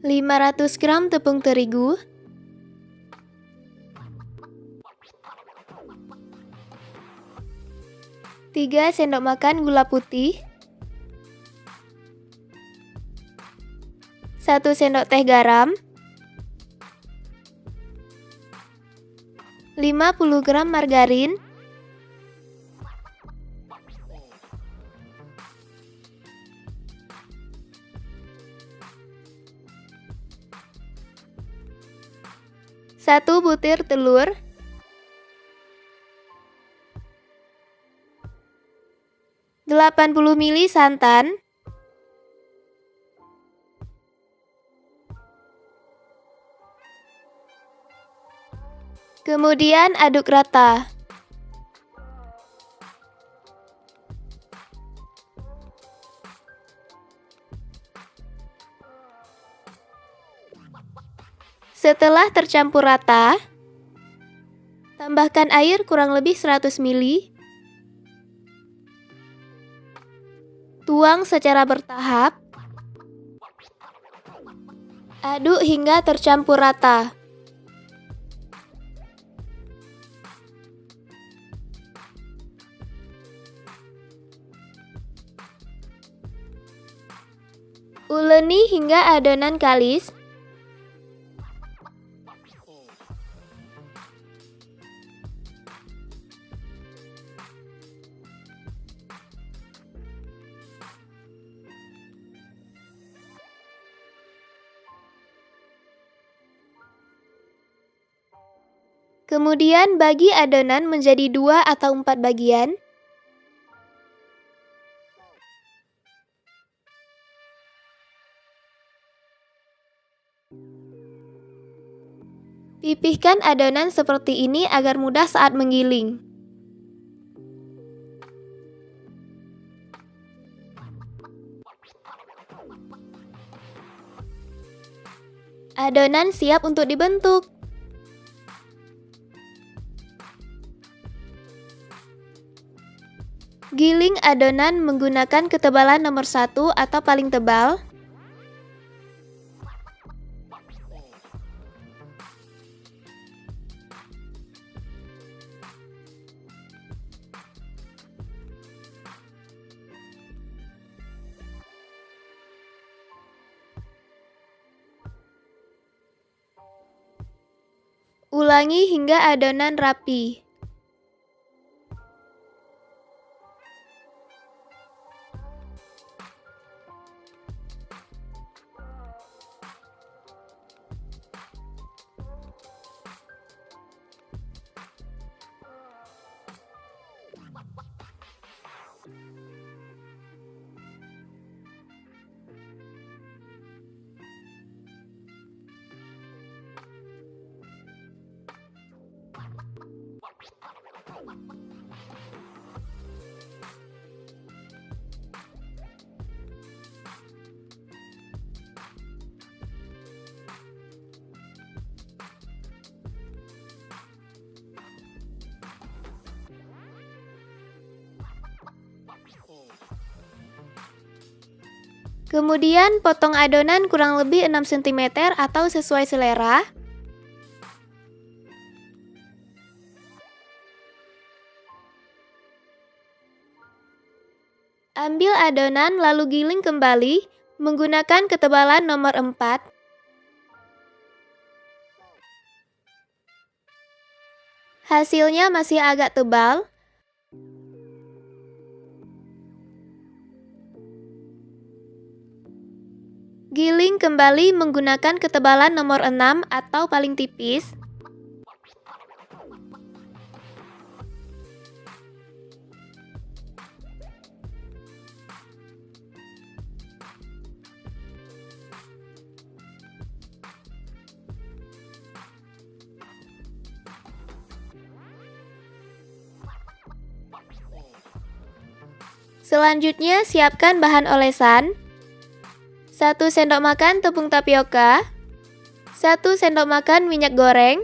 500 gram tepung terigu, 3 sendok makan gula putih, 1 sendok teh garam, 50 gram margarin, satu butir telur, 80 ml santan, kemudian aduk rata. Setelah tercampur rata, tambahkan air kurang lebih 100 ml Tuang secara bertahap. Aduk hingga tercampur rata. Uleni hingga adonan kalis Kemudian bagi adonan menjadi dua atau empat bagian. Pipihkan adonan seperti ini agar mudah saat menggiling. Adonan siap untuk dibentuk. Giling adonan menggunakan ketebalan nomor satu atau paling tebal. Ulangi hingga adonan rapi. Kemudian potong adonan kurang lebih 6 cm atau sesuai selera. Ambil adonan lalu giling kembali menggunakan ketebalan nomor 4. Hasilnya masih agak tebal, Giling kembali menggunakan ketebalan nomor 6 atau paling tipis. Selanjutnya, siapkan bahan olesan. 1 sendok makan tepung tapioka, 1 sendok makan minyak goreng,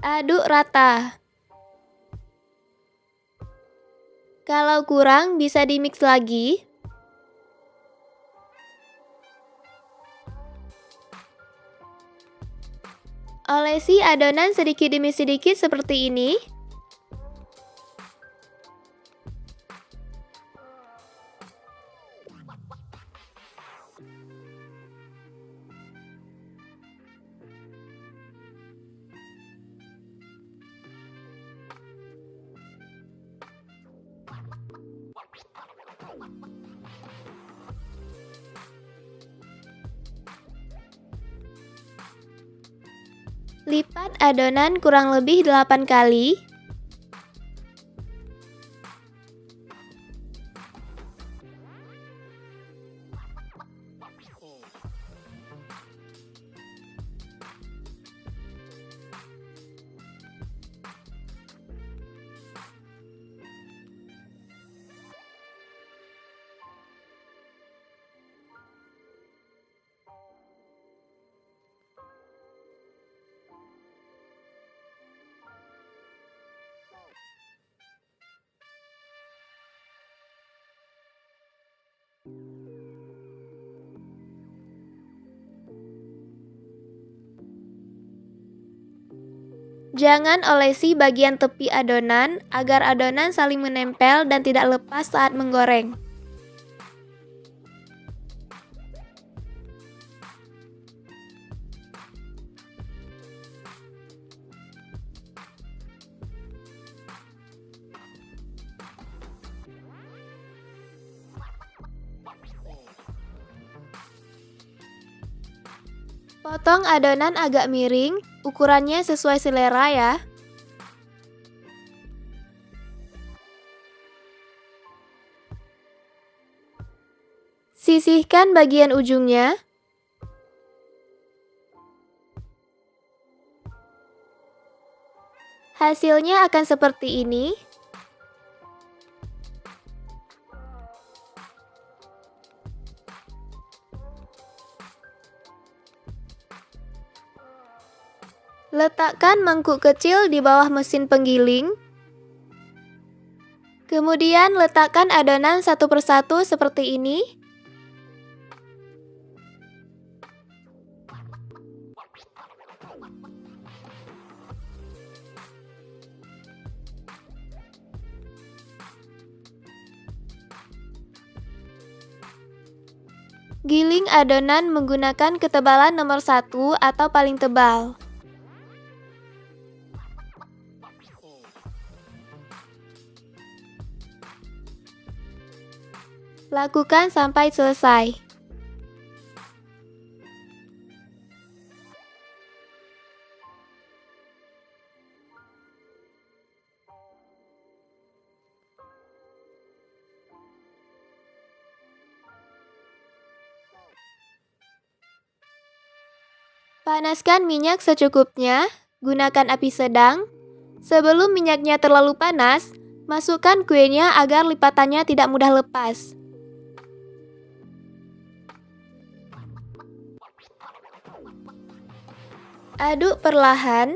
aduk rata. Kalau kurang bisa dimix lagi. Olesi adonan sedikit demi sedikit seperti ini. Lipat adonan kurang lebih 8 kali. Jangan olesi bagian tepi adonan agar adonan saling menempel dan tidak lepas saat menggoreng. Potong adonan agak miring, ukurannya sesuai selera ya. Sisihkan bagian ujungnya. Hasilnya akan seperti ini. Letakkan mangkuk kecil di bawah mesin penggiling. Kemudian letakkan adonan satu persatu seperti ini. Giling adonan menggunakan ketebalan nomor satu atau paling tebal. Lakukan sampai selesai. Panaskan minyak secukupnya, gunakan api sedang. Sebelum minyaknya terlalu panas, masukkan kuenya agar lipatannya tidak mudah lepas. Aduk perlahan.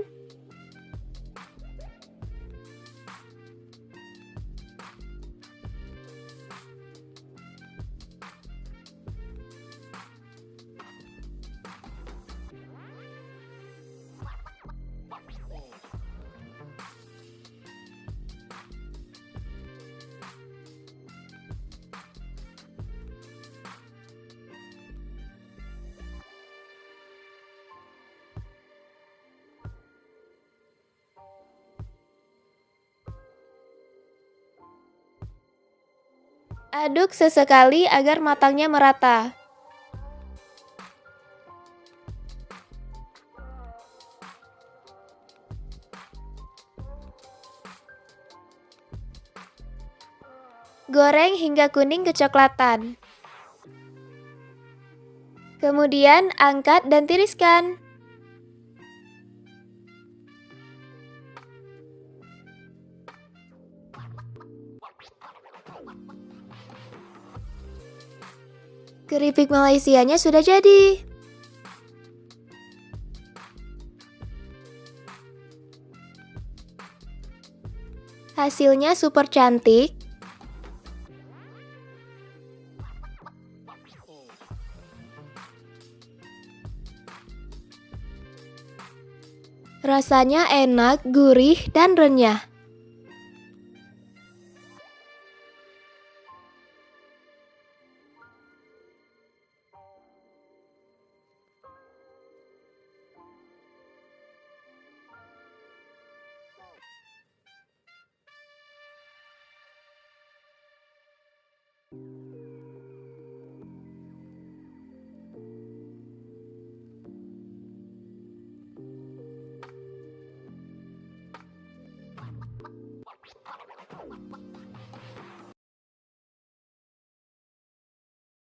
Aduk sesekali agar matangnya merata. Goreng hingga kuning kecoklatan. Kemudian angkat dan tiriskan. Keripik Malaysianya sudah jadi. Hasilnya super cantik. Rasanya enak, gurih, dan renyah.